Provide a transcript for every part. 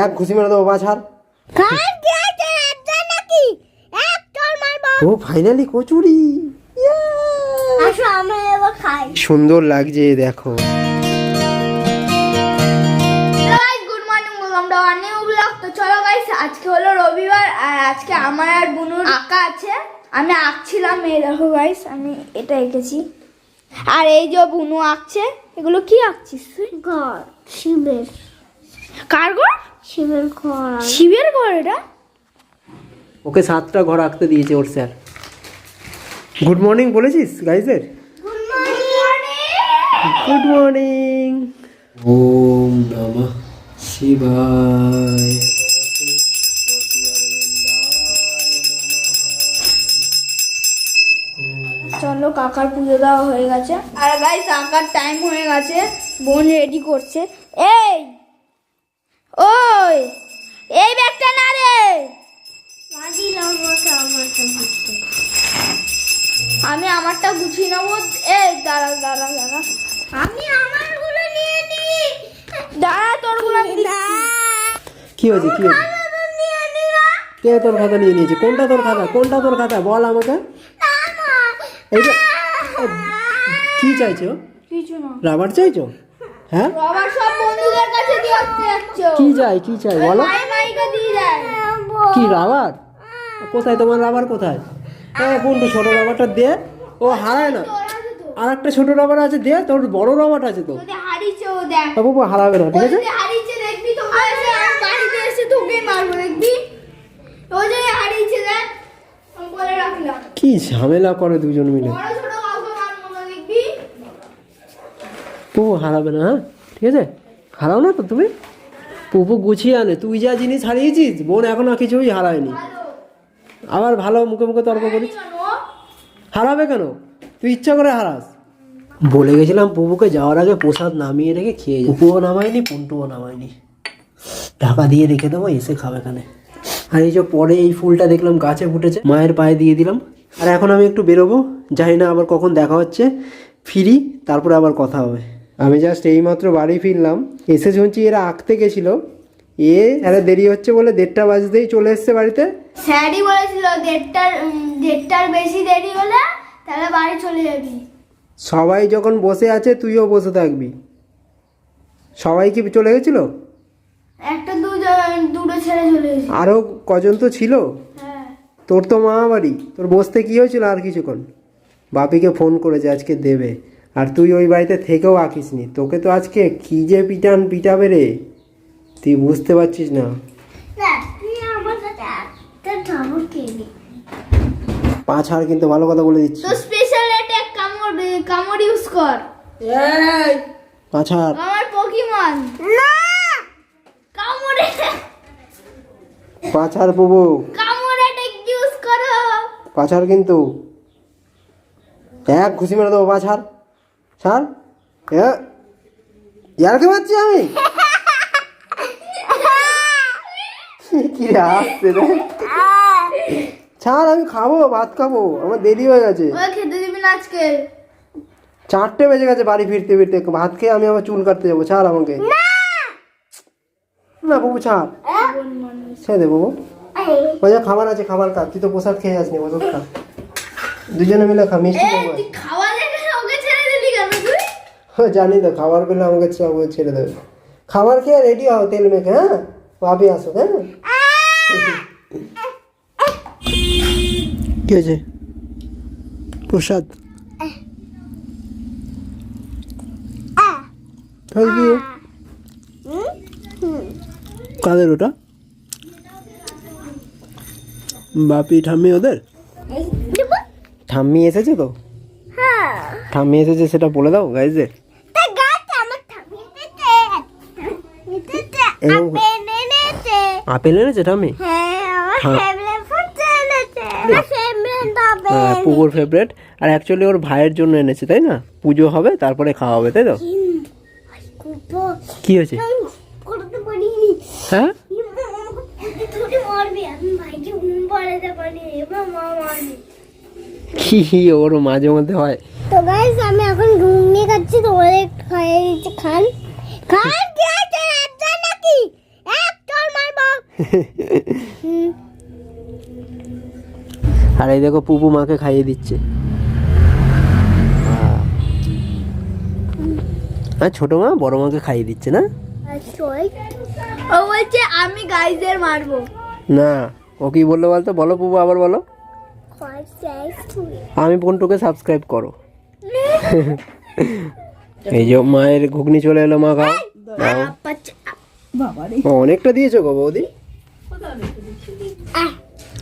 এক ঘুষি মেরে দেবো বাছার ও ফাইনালি কচুরি। আসো এবার খাই। সুন্দর লাগছে দেখো। Guys good morning to new blog তো চলো গাইস আজকে হলো রবিবার আর আজকে আমার আর বুনুর আঁকা আছে। আমি আঁকছিলাম এই দেখো গাইস আমি এটা এঁকেছি। আর এই যে বুনু আঁকছে এগুলো কি আঁকছিস ঘর শিবের কার ঘর? শিবের ঘর। শিবের ঘর এটা? ওকে সাতটা ঘর আঁকতে দিয়েছে ওর স্যার। গুড মর্নিং বলেছিস গাইজের গুড মর্নিং গুড মর্নিং ওম নমঃ শিবায়। চলো কাকার পুজো দেওয়া হয়ে গেছে। আর গাইস আঁকার টাইম হয়ে গেছে। বোন রেডি করছে। এই! ওই এই ব্যাগটা না রে। আমি আমারটা গুছিয়ে নেব। এই দাঁড়া দাঁড়া দাঁড়া। আমি আমারগুলো নিয়ে নিই। দাঁড়া তোরগুলো আমি দিচ্ছি। কি হয়েছে কি হয়েছে? কে তোর খাতা নিয়ে নিয়েছে? কোনটা তোর খাতা? কোনটা তোর খাতা? বল আমাকে। এইটা এ, কি চাইছো? কিছু না। রাবার চাইছো? হ্যাঁ? বাবার সব বন্ধুদের কাছে দিয়ে যাচ্ছ। কি চাই কি চাই বলো। কি রাবার? কোথায় তোমার রাবার কোথায়? হ্যাঁ কোনটা ছোট রাবারটা দে। ও হারায় না। আর একটা ছোট রাবার আছে দে। তোর বড় রাবার আছে তো। বাবু হারাবে না ঠিক আছে? কি ঝামেলা করে দুজন মিলে বড় ছোট কাউকে মারবো না দেখবি পুপু হারাবে না হ্যাঁ? ঠিক আছে? হারাও না তো তুমি? পুপু গুছিয়ে আনে, তুই যা জিনিস হারিয়েছিস, বোন এখনও কিছুই হারায়নি। আবার ভালো মুখে মুখে তর্ক করিস। হারাবে কেন? তুই ইচ্ছা করে হারাস। বলে গেছিলাম পুপুকে যাওয়ার আগে প্রসাদ নামিয়ে রেখে খেয়ে যা। পুপুও নামায়নি, পুন্টুও নামায়নি। ঢাকা দিয়ে রেখে দেবো, এসে খাবে এখানে। আর এই যে পরে এই ফুলটা দেখলাম গাছে ফুটেছে, মায়ের পায়ে দিয়ে দিলাম। আর এখন আমি একটু বেরোবো, জানি না আবার কখন দেখা হচ্ছে, ফিরি, তারপরে আবার কথা হবে। আমি জাস্ট এইমাত্র বাড়ি ফিরলাম। এসে শুনছি এরা আঁকতে গেছিল। এ আরে দেরি হচ্ছে বলে দেড়টা বাজতেই চলে এসছে বাড়িতে। স্যারই বলেছিল দেড়টার দেড়টার বেশি দেরি হলে তাহলে বাড়ি চলে যাবি। সবাই যখন বসে আছে তুইও বসে থাকবি। সবাই কি চলে গেছিল? একটা দুটো দুটো ছেড়ে চলে গেছি। আরও কজন তো ছিল? হ্যাঁ। তোর তো মামা বাড়ি। তোর বসতে কি হয়েছিল আর কিছুক্ষণ? বাপিকে ফোন করেছে আজকে দেবে। আর তুই ওই বাড়িতে থেকেও আঁকিসনি তোকে তো আজকে কি যে পিটান পিটাবে রে? তুই বুঝতে পারছিস না। পাঁচ হাড় কিন্তু ভালো কথা বলে দিচ্ছি। তো স্পেশাল অ্যাটাক কামড় কামড় ইউজ কর। পাঁচ হাড় আমার পকিমন না! কামড়ে। পাঁচ হাড় কামড় অ্যাটাক ইউজ করো। পাঁচ হাড় কিন্তু। এক ঘুষি মেরে দেবো পাঁচ হাড় ছাড় ইয়ারকে মারছি আমি? কি রে আসছে রে? ছাড় আমি খাব ভাত খাব আমার দেরি হয়ে গেছে। খেতে দিবি না আজকে? চারটে বেজে গেছে বাড়ি ফিরতে ফিরতে ভাত খেয়ে আমি আবার চুল কাটতে যাব ছাড় আমাকে। না! বাবু ছাড়। ছেড়ে দে বাবু। ওই খাবার আছে খাবার খা। তুই তো প্রসাদ খেয়ে আসনি ওষুধ খা। দুজনে মিলে খা মিষ্টি এই, খাব তুই খাওয়া দেখে ওকে ছেড়ে দিলি কেন তুই হ্যাঁ জানি তো খাবার পেলে আমাকে ছেড়ে দেবে খাবার খেয়ে রেডি হও তেল মেখে হ্যাঁ? ভাবি আসো হ্যাঁ? কি হয়েছে? প্রসাদ? তাহলে কি? কাদের ওটা? বাপি ঠাম্মি ওদের? ঠাম্মি এসেছে তো? হ্যাঁ। ঠাম্মি এসেছে সেটা বলে দাও গাইজদের আপেল হ্যাঁ, পুকুর ফেভারেট আর অ্যাকচুয়ালি ওর ভাইয়ের জন্য এনেছে তাই না? পুজো হবে তারপরে খাওয়া হবে তাই তো? কি হয়েছে? হ্যাঁ? ঘুম কি ওর মাঝে মধ্যে হয়? তো গাইস আমি এখন ঘুমিয়ে খাচ্ছি তোমাদের একটু খাইয়ে দিচ্ছি। খান খান। এক চল আর এই দেখো পুপু মাকে খাইয়ে দিচ্ছে। আর ছোট মা বড় মাকে খাইয়ে দিচ্ছে না? ও বলছে আমি গাইজের মারবো। না ও কি বলল বলতো? বলো পুপু আবার বলো। আমি পন্টুকে সাবস্ক্রাইব করো। এই যে মায়ের ঘুগনি চলে এলো মা খাও। অনেকটা দিয়েছ গো বৌদি?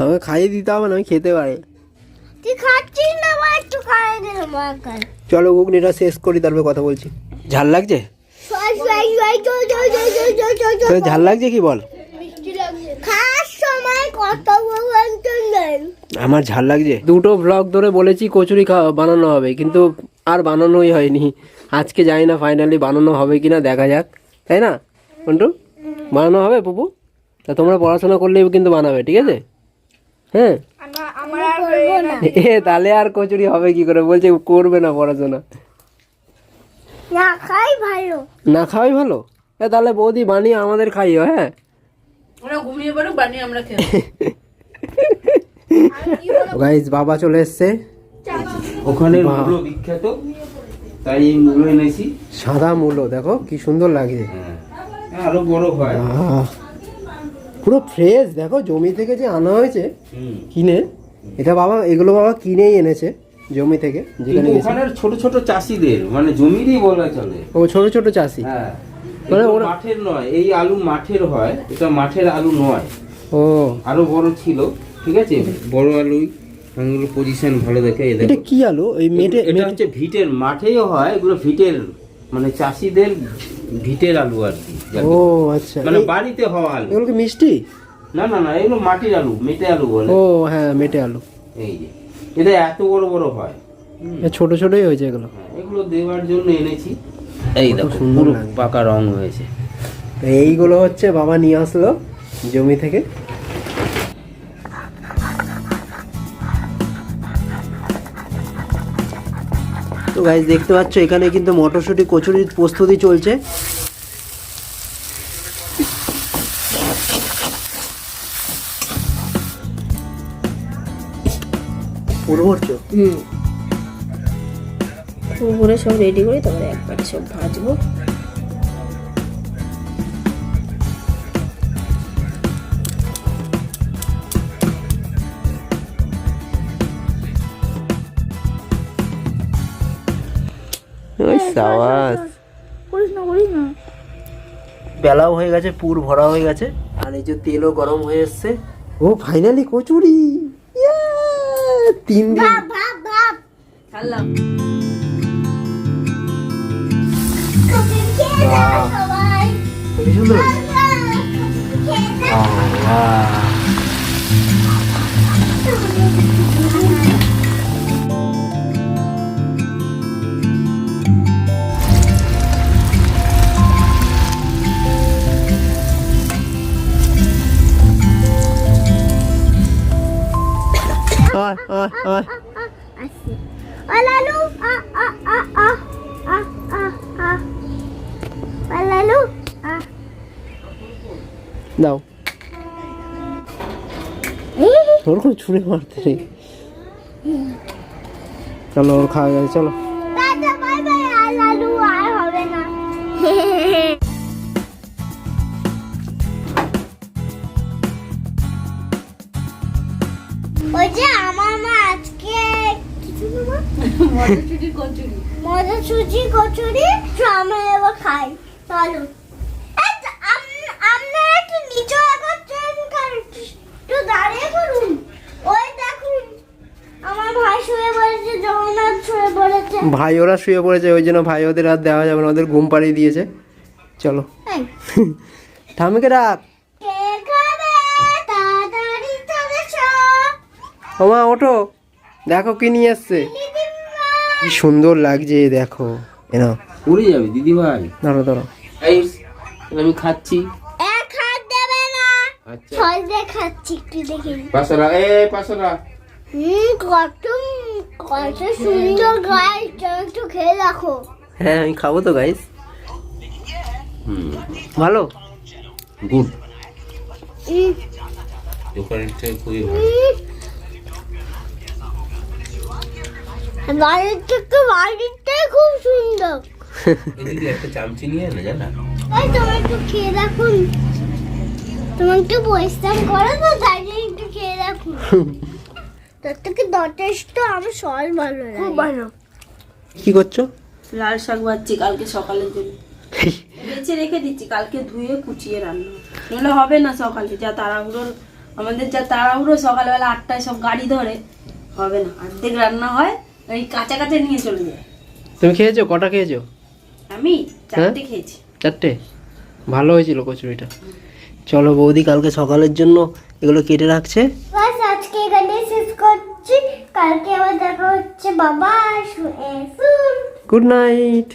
আমাকে খাইয়ে দিতে হবে না আমি খেতে পারি। তুই খাচ্ছিস না আমার একটু খাইয়ে দে চলো ঘুগনিটা শেষ করি তারপরে কথা বলছি। ঝাল লাগছে? ঝাল লাগছে কি বল? আমার ঝাল লাগছে। দুটো ব্লগ ধরে বলেছি কচুরি খাওয়া বানানো হবে কিন্তু আর বানানোই হয়নি। আজকে জানি না ফাইনালি বানানো হবে কিনা দেখা যাক। তাই না? মন্টু? বানানো হবে পুপু? তা তোমরা পড়াশোনা করলেই কিন্তু বানাবে ঠিক আছে? হ্যাঁ? হয়ে এ তাহলে আর কচুরি হবে কি করে? বলছে করবে না পড়াশোনা। না খাই ভালো। না খাওয়াই ভালো? এ তাহলে বৌদি বানিয়ে আমাদের খাইও হ্যাঁ? ওরা ঘুমিয়ে পড়ুক বানিয়ে আমরা গাইজ বাবা চলে এসছে। ওখানে। মূলো বিখ্যাত তাই এই মূলো এনেছি। সাদা মূলো দেখো কি সুন্দর লাগছে। হ্যাঁ। আরও বড় হয়। পুরো ফ্রেশ দেখো জমি থেকে যে আনা হয়েছে কিনে এটা বাবা এগুলো বাবা কিনেই এনেছে জমি থেকে যেখানে ওখানের ছোট ছোট চাষিদের মানে জমিরই বলা চলে। ও ছোট ছোট চাষি। হ্যাঁ মানে ওরা- মাঠের নয় এই আলু মাঠের হয় এটা মাঠের আলু নয়। ও। আরও বড় ছিল ঠিক আছে? বড় আলুই এগুলো পজিশন ভালো দেখে এই এটা কি আলু? এই মেটে এটা হচ্ছে ভিটের মাঠেও হয় এগুলো ভিটের মানে চাষিদের ভিটের আলু আর কি ও আচ্ছা। মানে বাড়িতে হওয়া আলু। এগুলো কি মিষ্টি? না না না এগুলো মাটির আলু মেটে আলু বলে। ও হ্যাঁ মেটে আলু। এই যে এটা এত বড় বড় হয়। ছোট ছোটই হয়েছে এগুলো। হ্যাঁ, এগুলো দেওয়ার জন্য এনেছি। এই দেখো সুন্দর পুরো পাকা রং হয়েছে। এইগুলো হচ্ছে বাবা নিয়ে আসলো জমি থেকে। তো গাইজ দেখতে পাচ্ছ, এখানে কিন্তু মটরশুটি, কচুরির প্রস্তুতি চলছে। হুম। পুরো সব রেডি করে তারপরে একবার সব ভাজবো। ওই সাবাস। করিস না করিস না। বেলাও হয়ে গেছে পুর ভরা হয়ে গেছে আর এই যে তেলও গরম হয়ে এসছে। ও ফাইনালি কচুরি। Yeah! তিন দিন। ভাব আয়, আয়, আয়। আসি লালু আ আ আ আ আ আ আ লালু আ দাও ওরকম ছুঁড়ে মারতে নেই। চলো ওর খাওয়া যাবে চলো। বাই বাই আর লালু আর হবে না। মটরশুটি কচুরি। তো আমরা এবার খাই। চলো। এই তো আম- আপনারা একটু নিচে এগোচ্ছেন কারণ একটু দাঁড়িয়ে করুন। ওই দেখুন আমার ভাই শুয়ে পড়েছে জগন্নাথ শুয়ে পড়েছে। ভাই ওরা শুয়ে পড়েছে ওই জন্য ভাই ওদের আর দেওয়া যাবে না ওদের ঘুম পাড়িয়ে দিয়েছে। চলো। এই, ঠামিকে ডাক এসো। ওমা ওঠো। দেখো কি নিয়ে এসছে। কি সুন্দর লাগছে দেখো। এনো উড়ে যাবে দিদি ভাই ধরো ধরো এই আমি খাচ্ছি। এক হাত দেবে না। আচ্ছা। খাচ্ছি একটু দেখি পাশরা এ পাশরা হুম কত কত সুন্দর একটু খেয়ে দেখো। হ্যাঁ আমি খাব তো গাইস। হুম। ভালো? গুড। দোকানের থেকে খুবই ভালো। বাড়ির থেকে খুব সুন্দর। এদিকে একটা চামচি নিয়ে এলে জানা? এই তোমার একটু খেয়ে দেখুন তোমার একটু পরিশ্রম করো তো তাই একটু খেয়ে দেখুন তোর থেকে যথেষ্ট আমার সল ভালো লাগে। খুব ভালো। কি করছ? লাল শাক ভাজছি কালকে সকালের জন্য। বেছে রেখে দিচ্ছি কালকে ধুয়ে কুচিয়ে রান্না। নইলে হবে না সকালে যা তাড়াহুড়োর আমাদের যা তাড়াহুড়ো সকালবেলা আটটায় সব গাড়ি ধরে হবে না। অর্ধেক রান্না হয় ওই কাঁচা কাঁচা নিয়ে চলে যায়। তুমি খেয়েছো? কটা খেয়েছো? আমি চারটে হ্যাঁ? খেয়েছি। চারটে? ভালো হয়েছিল কচুরিটা। চলো বৌদি কালকে সকালের জন্য এগুলো কেটে রাখছে। বাস আজকে এখানে শেষ করছি। কালকে আবার দেখা হচ্ছে। বাবা গুড নাইট